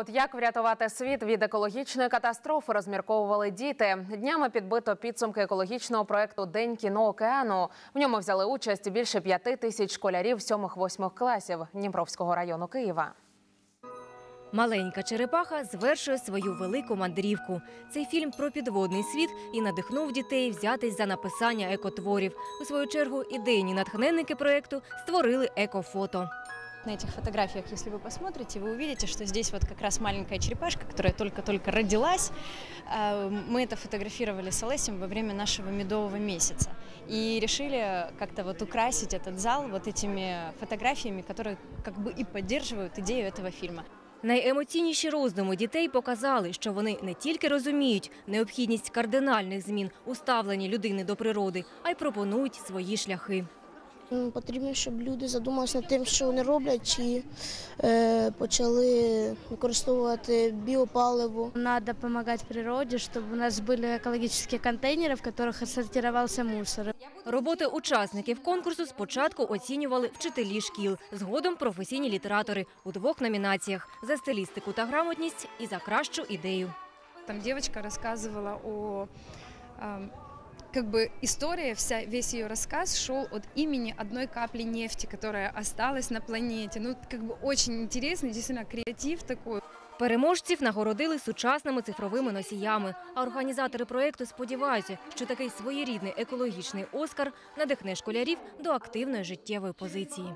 От як врятувати світ від екологічної катастрофи розмірковували діти. Днями підбито підсумки екологічного проекту День кіно океану. В ньому взяли участь більше п'яти тисяч школярів 7-8 класів Дніпровського району Києва. Маленька черепаха звершує свою велику мандрівку. Цей фільм про підводний світ і надихнув дітей взятись за написання екотворів. У свою чергу ідейні натхненники проекту створили екофото. На этих фотографиях, если вы посмотрите, вы увидите, что здесь вот как раз маленькая черепашка, которая только-только родилась. А, Мы это фотографировали с Олесем во время нашего медового месяца. И решили как-то вот украсить этот зал вот этими фотографиями, которые как бы и поддерживают идею этого фильма. Найемоційніші роздуми дітей показали, що вони не тільки розуміють необхідність кардинальних змін у ставленні людини до природи, а й пропонують свої шляхи. М, Потрібно, щоб люди задумалися над тим, що вони роблять, чи е, почали використовувати біопаливо. Надо помогать природе, чтобы у нас были экологические контейнеры, в которых сортировался мусор. Роботи учасників конкурсу спочатку оцінювали вчителі шкіл, згодом професійні літератори у двох номінаціях за стилістику та грамотність і за кращу ідею. Там девочка рассказывала о ам, как бы история, вся, весь ее рассказ шел от имени одной капли нефти, которая осталась на планете. Ну, как бы очень интересный, действительно, креатив такой. Переможців нагородили сучасними цифровими носіями. А організатори проєкту сподіваються, що такий своєрідний екологічний оскар надихне школярів до активної життєвої позиції.